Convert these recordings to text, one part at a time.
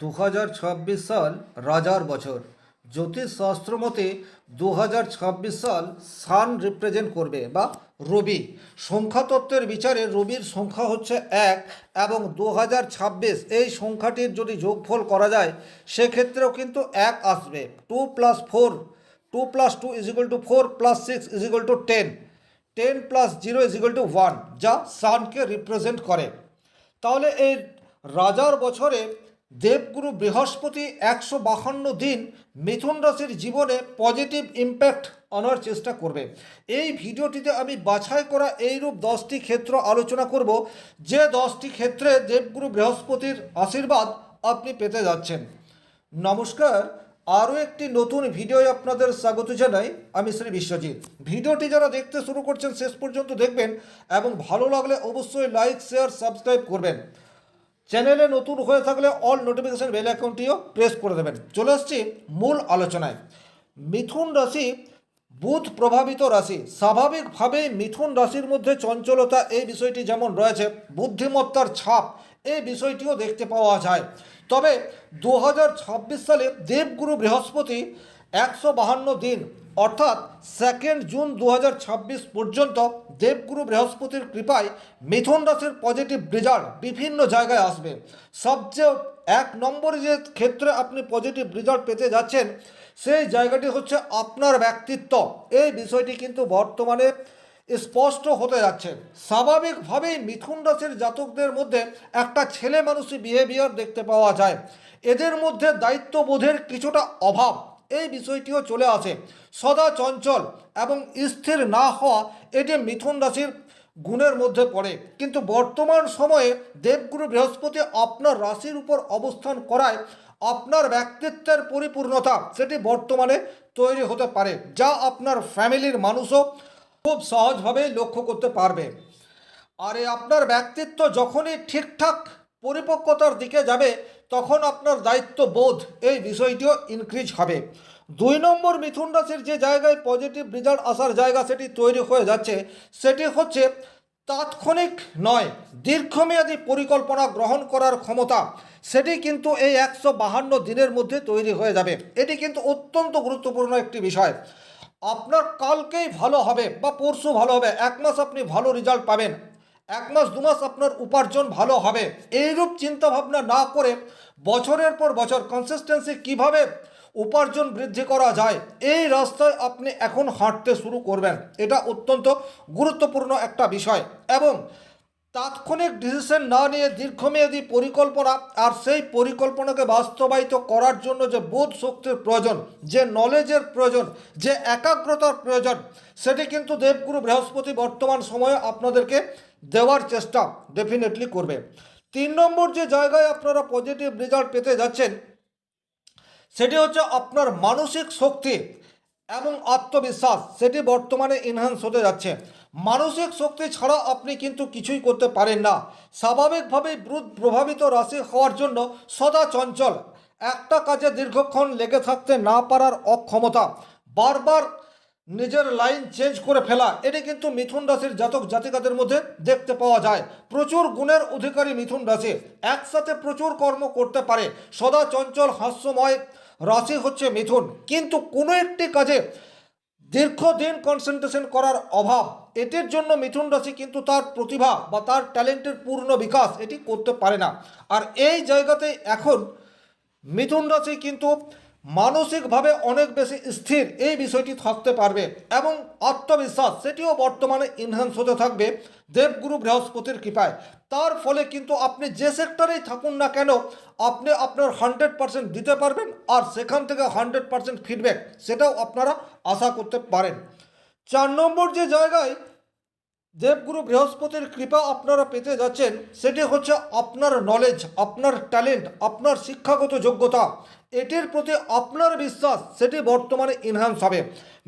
দু হাজার ছাব্বিশ সাল রাজার বছর। জ্যোতিষশাস্ত্র মতে দু হাজার ছাব্বিশ সাল সান রিপ্রেজেন্ট করবে বা রবি। সংখ্যাতত্ত্বের বিচারে রবির সংখ্যা হচ্ছে এক এবং দু হাজার ছাব্বিশ এই সংখ্যাটির যদি যোগফল করা যায়, সেক্ষেত্রেও কিন্তু এক আসবে। Two plus four two plus two is two four plus six is equal to ten ten plus zero is two one যা সানকে রিপ্রেজেন্ট করে। তাহলে এই রাজার বছরে দেবগুরু বৃহস্পতি একশো বাহান্ন দিন মিথুন রাশির জীবনে পজিটিভ ইম্প্যাক্ট আনার চেষ্টা করবে। এই ভিডিওটিতে আমি বাছাই করা এইরূপ দশটি ক্ষেত্র আলোচনা করব, যে দশটি ক্ষেত্রে দেবগুরু বৃহস্পতির আশীর্বাদ আপনি পেতে যাচ্ছেন। নমস্কার, আরও একটি নতুন ভিডিও আপনাদের স্বাগত জানাই আমি শ্রী বিশ্বজিৎ। ভিডিওটি যারা দেখতে শুরু করছেন শেষ পর্যন্ত দেখবেন এবং ভালো লাগলে অবশ্যই লাইক শেয়ার সাবস্ক্রাইব করবেন। চ্যানেলে নতুন হয়ে থাকলে অল নোটিফিকেশন বেল অ্যাকাউন্টটিও প্রেস করে দেবেন। চলে আসছি মূল আলোচনায়। মিথুন রাশি বুধ প্রভাবিত রাশি। স্বাভাবিকভাবেই মিথুন রাশির মধ্যে চঞ্চলতা এই বিষয়টি যেমন রয়েছে, বুদ্ধিমত্তার ছাপ এই বিষয়টিও দেখতে পাওয়া যায়। তবে দু হাজার ছাব্বিশ সালে দেবগুরু বৃহস্পতি একশো বাহান্ন দিন অর্থাৎ সেকেন্ড জুন দু হাজার ছাব্বিশ পর্যন্ত দেবগুরু বৃহস্পতির কৃপায় মিথুন রাশির পজিটিভ রেজাল্ট বিভিন্ন জায়গায় আসবে। সবচেয়ে এক নম্বরে যে ক্ষেত্রে আপনি পজিটিভ রেজাল্ট পেতে যাচ্ছেন, সেই জায়গাটি হচ্ছে আপনার ব্যক্তিত্ব। এই বিষয়টি কিন্তু বর্তমানে স্পষ্ট হতে যাচ্ছে। স্বাভাবিকভাবেই মিথুন রাশির জাতকদের মধ্যে একটা ছেলে মানুষই বিহেভিয়ার দেখতে পাওয়া যায়। এদের মধ্যে দায়িত্ববোধের কিছুটা অভাব। এই বিষয়টিও চলে আসে। সদা চঞ্চল এবং স্থির না হওয়া এটি মিথুন রাশির গুণের মধ্যে পড়ে। কিন্তু বর্তমান সময়ে দেবগুরু বৃহস্পতি আপনার রাশির উপর অবস্থান করায় আপনার ব্যক্তিত্বের পরিপূর্ণতা সেটি বর্তমানে তৈরি হতে পারে, যা আপনার ফ্যামিলির মানুষও খুব সহজভাবে লক্ষ্য করতে পারবে। আর আপনার ব্যক্তিত্ব যখনই ঠিকঠাক পরিপক্কতার দিকে যাবে তখন আপনার দায়িত্ব বোধ এই বিষয়টিও ইনক্রিজ হবে। দুই নম্বর মিথুন রাশির যে জায়গায় পজিটিভ রেজাল্ট আসার জায়গা সেটি তৈরি হয়ে যাচ্ছে, সেটি হচ্ছে তাৎক্ষণিক নয়, দীর্ঘমেয়াদী পরিকল্পনা গ্রহণ করার ক্ষমতা। সেটি কিন্তু এই একশো বাহান্ন দিনের মধ্যে তৈরি হয়ে যাবে। এটি কিন্তু অত্যন্ত গুরুত্বপূর্ণ একটি বিষয়। আপনার কালকেই ভালো হবে বা পরশু ভালো হবে, এক মাস আপনি ভালো রেজাল্ট পাবেন। এক মাস, দু মাস আপনার উপার্জন ভালো হবে। এইরূপ চিন্তাভাবনা না করে বছরের পর বছর কনসিস্টেন্সি কীভাবে উপার্জন বৃদ্ধি করা যায়, এই রাস্তায় আপনি এখন হাঁটতে শুরু করবেন। এটা অত্যন্ত গুরুত্বপূর্ণ একটা বিষয় এবং তাৎক্ষণিক ডিসিশন না নিয়ে দীর্ঘমেয়াদী পরিকল্পনা আর সেই পরিকল্পনাকে বাস্তবায়িত করার জন্য যে বোধ শক্তির প্রয়োজন, যে নলেজের প্রয়োজন, যে একাগ্রতার প্রয়োজন, সেটি কিন্তু দেবগুরু বৃহস্পতি বর্তমান সময়ে আপনাদেরকে দেওয়ার চেষ্টা ডেফিনেটলি করবে। তিন নম্বর যে জায়গায় আপনারা পজিটিভ রেজাল্ট পেতে যাচ্ছেন, সেটি হচ্ছে আপনার মানসিক শক্তি এবং আত্মবিশ্বাস, সেটি বর্তমানে এনহ্যান্স হতে যাচ্ছে। মানসিক শক্তি ছাড়া আপনি কিন্তু কিছুই করতে পারেন না। স্বাভাবিকভাবেই বুধ প্রভাবিত রাশি হওয়ার জন্য সদা চঞ্চল। একটা কাজে দীর্ঘক্ষণ লেগে থাকতে না পারার অক্ষমতা। বারবার নিজের লাইন চেঞ্জ করে ফেলা, এটি কিন্তু মিথুন রাশির জাতক জাতিকাদের মধ্যে দেখতে পাওয়া যায়। প্রচুর গুণের অধিকারী মিথুন রাশি, একসাথে প্রচুর কর্ম করতে পারে, সদা চঞ্চল, হাস্যময় রাশি হচ্ছে মিথুন। কিন্তু কোনো একটি কাজে দীর্ঘদিন কনসেন্ট্রেশন করার অভাব, এটির জন্য মিথুন রাশি কিন্তু তার প্রতিভা বা তার ট্যালেন্টের পূর্ণ বিকাশ এটি করতে পারে না। আর এই জায়গাতে এখন মিথুন রাশি কিন্তু মানসিকভাবে অনেক বেশি স্থির এই বিষয়টি থাকতে পারবে এবং আত্মবিশ্বাস সেটিও বর্তমানে ইনহ্যান্স হতে থাকবে দেবগুরু বৃহস্পতির কৃপায়। তার ফলে কিন্তু আপনি যে সেক্টরেই থাকুন না কেন, আপনি আপনার হান্ড্রেড পার্সেন্ট দিতে পারবেন আর সেখান থেকে হান্ড্রেড পার্সেন্ট ফিডব্যাক সেটাও আপনারা আশা করতে পারেন। চার নম্বর যে জায়গায় দেবগুরু বৃহস্পতির কৃপা আপনারা পেতে যাচ্ছেন, সেটি হচ্ছে আপনার নলেজ আপনার ট্যালেন্ট আপনার শিক্ষাগত যোগ্যতা। এটির প্রতি আপনার বিশ্বাস, সেটি বর্তমানে ইনহ্যান্স হবে।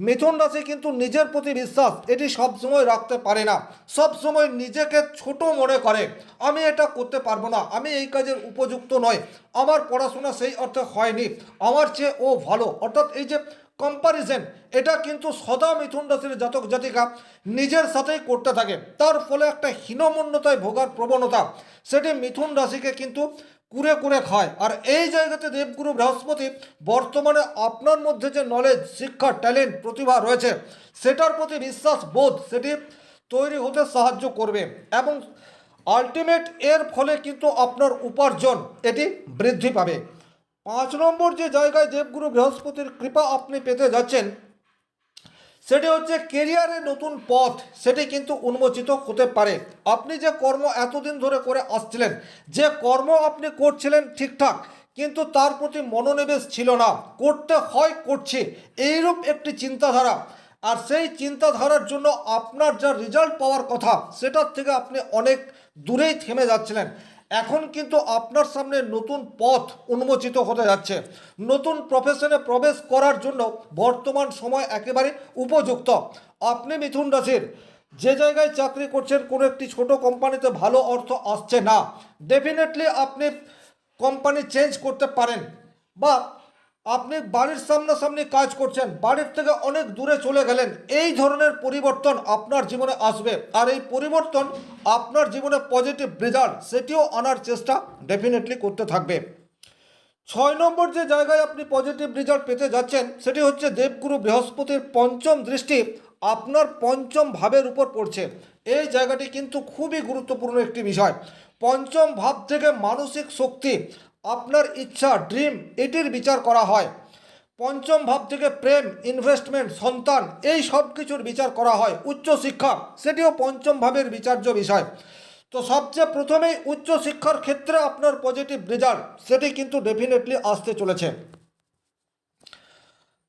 মিথুন রাশি কিন্তু নিজের প্রতি বিশ্বাস, এটি সবসময় রাখতে পারে না। সবসময় নিজেকে ছোট মনে করে। আমি এটা করতে পারব না, আমি এই কাজের উপযুক্ত নয়। আমার পড়াশোনা সেই অর্থে হয়নি। আমার চেয়ে ও ভালো। অর্থাৎ এই যে কম্পারিজন এটা কিন্তু সদা মিথুন রাশির জাতক জাতিকা নিজের সাথেই করতে থাকে। তার ফলে একটা হীনমন্যতায় ভোগার প্রবণতা, সেটি মিথুন রাশিকে কিন্তু কুরে কুরে খায়। আর এই জায়গাতে দেবগুরু বৃহস্পতি বর্তমানে আপনার মধ্যে যে নলেজ শিক্ষা ট্যালেন্ট প্রতিভা রয়েছে, সেটার প্রতি বিশ্বাস, বোধ, সেটি তৈরি হতে সাহায্য করবে এবং আলটিমেট এর ফলে কিন্তু আপনার উপার্জন এটি বৃদ্ধি পাবে। পাঁচ নম্বর যে জায়গায় দেবগুরু বৃহস্পতির কৃপা আপনি পেতে যাচ্ছেন, সেটি হচ্ছে কেরিয়ারের নতুন পথ, সেটি কিন্তু উন্মোচিত হতে পারে। আপনি যে কর্ম এতদিন ধরে করে আসছিলেন, যে কর্ম আপনি করছিলেন ঠিকঠাক, কিন্তু তার প্রতি মনোনিবেশ ছিল না। করতে হয় করছি, এইরূপ একটি চিন্তাধারা। আর সেই চিন্তাধারার জন্য আপনার যা রেজাল্ট পাওয়ার কথা, সেটার থেকে আপনি অনেক দূরেই থেমে যাচ্ছিলেন। এখন কিন্তু আপনার সামনে নতুন পথ উন্মোচিত হতে যাচ্ছে। নতুন প্রফেশনে প্রবেশ করার জন্য বর্তমান সময় একেবারে উপযুক্ত। আপনি মিথুন রাশির, যে জায়গায় চাকরি করছেন, কোনো একটি ছোট কোম্পানিতে ভালো অর্থ আসছে না। ডেফিনেটলি আপনি কোম্পানি চেঞ্জ করতে পারেন বা আপনি বাড়ির সামনাসামনি কাজ করছেন, বাড়ির থেকে অনেক দূরে চলে গেলেন, এই ধরনের পরিবর্তন আপনার জীবনে আসবে। আর এই পরিবর্তন আপনার জীবনে পজিটিভ রেজাল্ট সেটিও আনার চেষ্টা ডেফিনেটলি করতে থাকবে। ছয় নম্বর যে জায়গায় আপনি পজিটিভ রেজাল্ট পেতে যাচ্ছেন, সেটি হচ্ছে দেবগুরু বৃহস্পতির পঞ্চম দৃষ্টি আপনার পঞ্চম ভাবের উপর পড়ছে। এই জায়গাটি কিন্তু খুবই গুরুত্বপূর্ণ একটি বিষয়। পঞ্চম ভাব থেকে মানসিক শক্তি আপনার ইচ্ছা ড্রিম এটির বিচার করা হয়। পঞ্চম ভাব থেকে প্রেম ইনভেস্টমেন্ট সন্তান, এই সব কিছুর বিচার করা হয়। উচ্চশিক্ষা সেটিও পঞ্চম ভাবের বিচার্য বিষয়। তো সবচেয়ে প্রথমেই উচ্চশিক্ষার ক্ষেত্রে আপনার পজিটিভ রেজাল্ট সেটি কিন্তু ডেফিনেটলি আসতে চলেছে।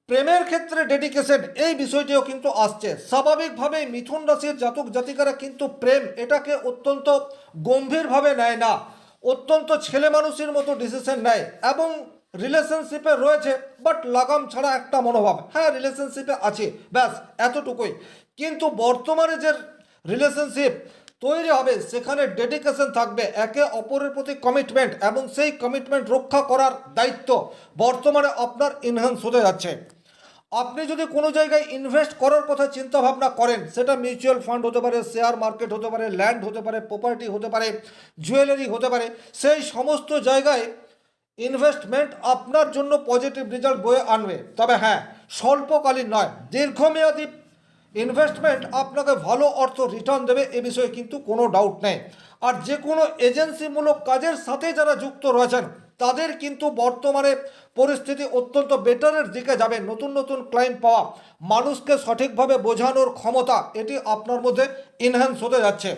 প্রেমের ক্ষেত্রে ডেডিকেশন এই বিষয়টিও কিন্তু আসছে। স্বাভাবিকভাবেই মিথুন রাশির জাতক জাতিকারা কিন্তু প্রেম, এটাকে অত্যন্ত গম্ভীরভাবে নেয় না। অত্যন্ত ছেলে মানুষের মতো ডিসিশন নেয় এবং রিলেশনশিপে রয়েছে বাট লাগাম ছাড়া একটা মনোভাব। হ্যাঁ রিলেশনশিপে আছে, ব্যাস, এতটুকুই। কিন্তু বর্তমানে যে রিলেশনশিপ তৈরি হবে, সেখানে ডেডিকেশন থাকবে, একে অপরের প্রতি কমিটমেন্ট এবং সেই কমিটমেন্ট রক্ষা করার দায়িত্ব বর্তমানে আপনার ইনহ্যান্স হতে যাচ্ছে। আপনি যদি কোনো জায়গায় ইনভেস্ট করার কথা চিন্তা ভাবনা করেন, সেটা মিউচুয়াল ফান্ড হতে পারে শেয়ার মার্কেট হতে পারে ল্যান্ড হতে পারে প্রপার্টি হতে পারে জুয়েলারি হতে পারে, সেই সমস্ত জায়গায় ইনভেস্টমেন্ট আপনার জন্য পজিটিভ রেজাল্ট বয়ে আনবে। তবে হ্যাঁ স্বল্পকালীন নয়, দীর্ঘমেয়াদী ইনভেস্টমেন্ট আপনাকে ভালো অর্থ রিটার্ন দেবে, এ বিষয়ে কিন্তু কোনো ডাউট নেই। আর যে কোনো এজেন্সিমূলক কাজের সাথে যারা যুক্ত রয়েছেন তাদের কিন্তু বর্তমানে পরিস্থিতি অত্যন্ত বেটারের দিকে যাবে। নতুন নতুন ক্লায়েন্ট পাওয়া মানুষকে সঠিকভাবে বোঝানোর ক্ষমতা এটি আপনার মধ্যে ইনহ্যান্স হতে যাচ্ছে।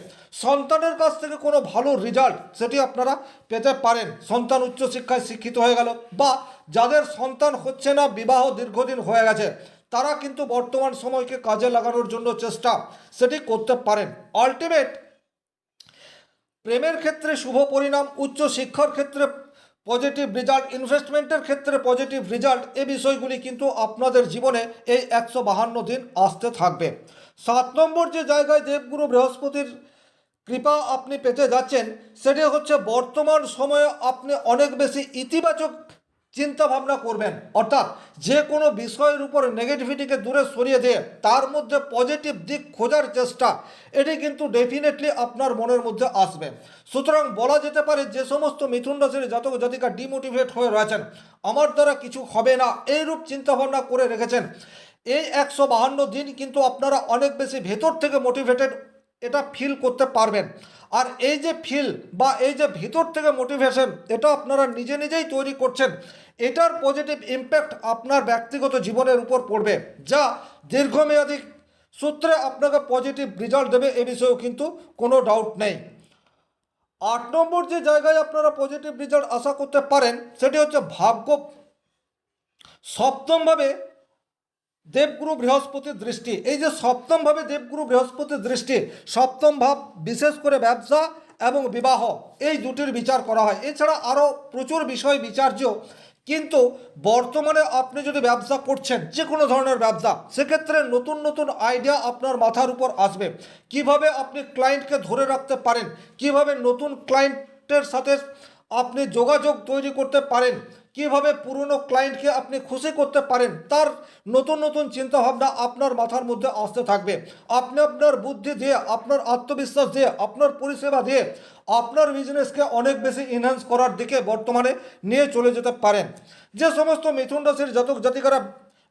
সন্তানের কাছ থেকে কোনো ভালো রেজাল্ট সেটি আপনারা পেতে পারেন। সন্তান উচ্চশিক্ষায় শিক্ষিত হয়ে গেল বা যাদের সন্তান হচ্ছে না, বিবাহ দীর্ঘদিন হয়ে গেছে, তারা কিন্তু বর্তমান সময়কে কাজে লাগানোর জন্য চেষ্টা সেটি করতে পারেন। আলটিমেট প্রেমের ক্ষেত্রে শুভ পরিণাম উচ্চ শিক্ষার ক্ষেত্রে পজিটিভ রেজাল্ট ইনভেস্টমেন্টের ক্ষেত্রে পজিটিভ রেজাল্ট এই বিষয়গুলি কিন্তু আপনাদের জীবনে এই একশো বাহান্ন দিন আসতে থাকবে। সাত নম্বর যে জায়গায় দেবগুরু বৃহস্পতির কৃপা আপনি পেতে যাচ্ছেন, সেটি হচ্ছে বর্তমান সময়ে আপনি অনেক বেশি ইতিবাচক চিন্তা ভাবনা করবেন। অর্থাৎ যে কোনো বিষয়ের উপর নেগেটিভিটিকে দূরে সরিয়ে দিয়ে তার মধ্যে পজিটিভ দিক খোঁজার চেষ্টা, এটি কিন্তু ডেফিনেটলি আপনার মনের মধ্যে আসবে। সুতরাং বলা যেতে পারে যে সমস্ত মিথুন রাশির জাতক জাতিকা ডিমোটিভেট হয়ে রয়েছেন। আমার দ্বারা কিছু হবে না, এইরূপ চিন্তাভাবনা করে রেখেছেন। এই একশো বাহান্ন দিন কিন্তু আপনারা অনেক বেশি ভেতর থেকে মোটিভেটেড এটা ফিল করতে পারবেন। আর এই যে ফিল বা এই যে ভিতর থেকে মোটিভেশন এটা আপনারা নিজে নিজেই তৈরি করছেন। এটার পজিটিভ ইম্প্যাক্ট আপনার ব্যক্তিগত জীবনের উপর পড়বে। যা দীর্ঘমেয়াদী সূত্রে আপনাকে পজিটিভ রেজাল্ট দেবে, এ বিষয়েও কিন্তু কোনো ডাউট নেই। আট নম্বর যে জায়গায় আপনারা পজিটিভ রেজাল্ট আশা করতে পারেন, সেটি হচ্ছে ভাগ্য। সপ্তমভাবে দেবগুরু বৃহস্পতির দৃষ্টি। এই যে সপ্তমভাবে দেবগুরু বৃহস্পতির দৃষ্টি, সপ্তম ভাব বিশেষ করে ব্যবসা এবং বিবাহ, এই দুটির বিচার করা হয়। এছাড়া আরও প্রচুর বিষয় বিচার্য, কিন্তু বর্তমানে আপনি যদি ব্যবসা করছেন যে কোনো ধরনের ব্যবসা, সেক্ষেত্রে নতুন নতুন আইডিয়া আপনার মাথার উপর আসবে। কীভাবে আপনি ক্লায়েন্টকে ধরে রাখতে পারেন? কীভাবে নতুন ক্লায়েন্টের সাথে আপনি যোগাযোগ তৈরি করতে পারেন। কীভাবে পুরনো ক্লায়েন্টকে আপনি খুশি করতে পারেন, তার নতুন নতুন চিন্তাভাবনা আপনার মাথার মধ্যে আসতে থাকবে। আপনি আপনার বুদ্ধি দিয়ে, আপনার আত্মবিশ্বাস দিয়ে, আপনার পরিষেবা দিয়ে আপনার বিজনেসকে অনেক বেশি ইনহ্যান্স করার দিকে বর্তমানে নিয়ে চলে যেতে পারেন। যে সমস্ত মিথুন রাশির জাতক জাতিকারা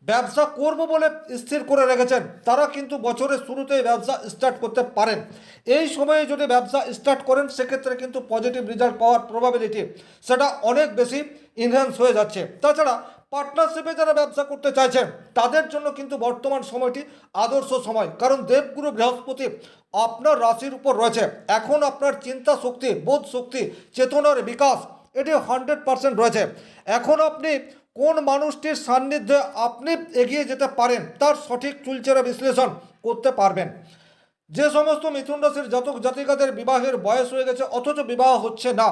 ব্যবসা করব বলে স্থির করে রেখেছেন। তারা কিন্তু বছরের শুরুতেই ব্যবসা স্টার্ট করতে পারেন। এই সময়ে যদি ব্যবসা স্টার্ট করেন, সেক্ষেত্রে কিন্তু পজিটিভ রেজাল্ট পাওয়ার প্রবাবিলিটি সেটা অনেক বেশি ইনহ্যান্স হয়ে যাচ্ছে। তাছাড়া পার্টনারশিপে যারা ব্যবসা করতে চাইছেন, তাদের জন্য কিন্তু বর্তমান সময়টি আদর্শ সময়। কারণ দেবগুরু বৃহস্পতি আপনার রাশির উপর রয়েছে। এখন আপনার চিন্তা শক্তি, বোধ শক্তি, চেতনার বিকাশ এটি হান্ড্রেড পার্সেন্ট রয়েছে। এখন আপনি কোন মানুষটির সান্নিধ্যে আপনি এগিয়ে যেতে পারেন, তার সঠিক চুলচেরা বিশ্লেষণ করতে পারবেন। যে সমস্ত মিথুন রাশির জাতক জাতিকাদের বিবাহের বয়স হয়ে গেছে, অথচ বিবাহ হচ্ছে না,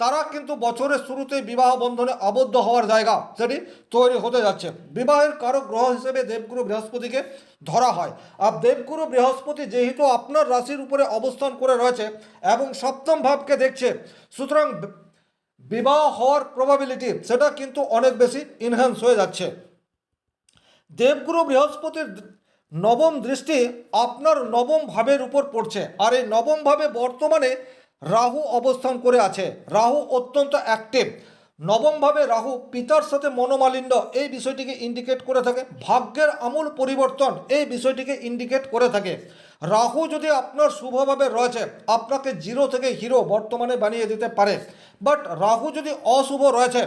তারা কিন্তু বছরের শুরুতেই বিবাহ বন্ধনে আবদ্ধ হওয়ার জায়গা সেটি তৈরি হতে যাচ্ছে। বিবাহের কারও গ্রহ হিসেবে দেবগুরু বৃহস্পতিকে ধরা হয়। আর দেবগুরু বৃহস্পতি যেহেতু আপনার রাশির উপরে অবস্থান করে রয়েছে এবং সপ্তম ভাবকে দেখছে, সুতরাং বিবাহ হওয়ার প্রবাবিলিটি সেটা কিন্তু অনেক বেশি ইনহ্যান্স হয়ে যাচ্ছে। দেবগুরু বৃহস্পতির নবম দৃষ্টি আপনার নবম ভাবের উপর পড়ছে আর এই নবম ভাবে বর্তমানে রাহু অবস্থান করে আছে। রাহু অত্যন্ত অ্যাক্টিভ নবমভাবে রাহু পিতার সাথে মনোমালিন্য, এই বিষয়টিকে ইন্ডিকেট করে থাকে। ভাগ্যের আমূল পরিবর্তন, এই বিষয়টিকে ইন্ডিকেট করে থাকে। রাহু যদি আপনার শুভভাবে রয়েছে, আপনাকে জিরো থেকে হিরো বর্তমানে বানিয়ে দিতে পারে। বাট রাহু যদি অশুভ রয়েছে,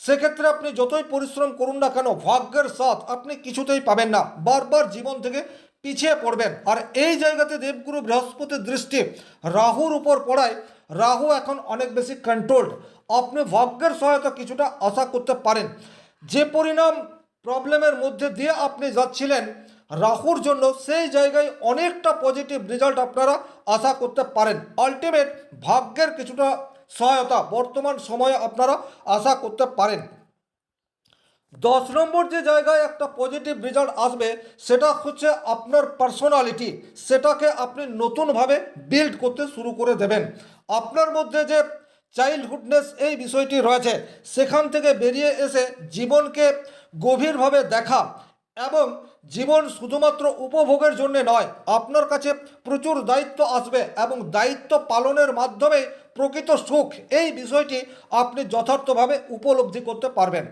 সেক্ষেত্রে আপনি যতই পরিশ্রম করুন না কেন, ভাগ্যের সাথ আপনি কিছুতেই পাবেন না। বারবার জীবন থেকে পিছিয়ে পড়বেন। আর এই জায়গাতে দেবগুরু বৃহস্পতির দৃষ্টি রাহুর উপর পড়ায়, রাহু এখন অনেক বেশি কন্ট্রোলড আপনি ভাগ্যের সহায়তা কিছুটা আশা করতে পারেন। যে পরিণাম প্রবলেমের মধ্যে দিয়ে আপনি যাচ্ছিলেন রাহুর জন্য, সেই জায়গায় অনেকটা পজিটিভ রেজাল্ট আপনারা আশা করতে পারেন। আলটিমেট ভাগ্যের কিছুটা সহায়তা বর্তমান সময়ে আপনারা আশা করতে পারেন। দশ নম্বর যে জায়গায় একটা পজিটিভ রেজাল্ট আসবে, সেটা হচ্ছে আপনার পার্সোনালিটি সেটাকে আপনি নতুনভাবে বিল্ড করতে শুরু করে দেবেন। আপনার মধ্যে যে চাইল্ডহুডনেস এই বিষয়টি রয়েছে। সেখান থেকে বেরিয়ে এসে জীবনকে গভীরভাবে দেখা এবং জীবন শুধুমাত্র উপভোগের জন্য নয়, আপনার কাছে প্রচুর দায়িত্ব আসবে এবং দায়িত্ব পালনের মাধ্যমে প্রকৃত সুখ, এই বিষয়টি আপনি যথার্থভাবে উপলব্ধি করতে পারবেন।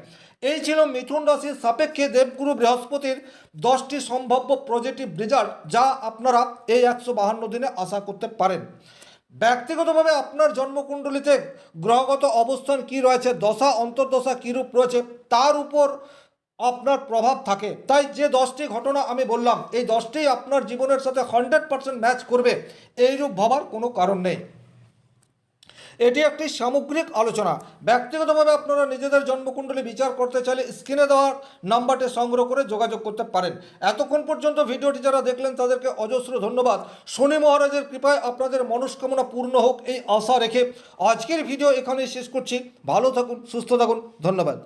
এই ছিল মিথুন রাশির সাপেক্ষে দেবগুরু বৃহস্পতির দশটি সম্ভাব্য পজিটিভ রেজাল্ট যা আপনারা এই একশো বাহান্ন দিনে আশা করতে পারেন। ব্যক্তিগতভাবে আপনার জন্মকুণ্ডলিতে গ্রহগত অবস্থান কি রয়েছে, দশা, অন্তর্দশা কীরূপ রয়েছে, তার উপর আপনার প্রভাব থাকে। তাই যে দশটি ঘটনা আমি বললাম, এই দশটি আপনার জীবনের সাথে হান্ড্রেড পার্সেন্ট ম্যাচ করবে, এইরূপ ভাবার কোনো কারণ নেই। এটি একটি সামগ্রিক আলোচনা। ব্যক্তিগতভাবে আপনারা নিজেদের জন্মকুণ্ডলী বিচার করতে চাইলে স্ক্রিনে দেওয়ার নাম্বারটি সংগ্রহ করে যোগাযোগ করতে পারেন। এতক্ষণ পর্যন্ত ভিডিওটি যারা দেখলেন, তাদেরকে অজস্র ধন্যবাদ। শনি মহারাজের কৃপায় আপনাদের মনস্কামনা পূর্ণ হোক, এই আশা রেখে আজকের ভিডিও এখানেই শেষ করছি। ভালো থাকুন, সুস্থ থাকুন, ধন্যবাদ।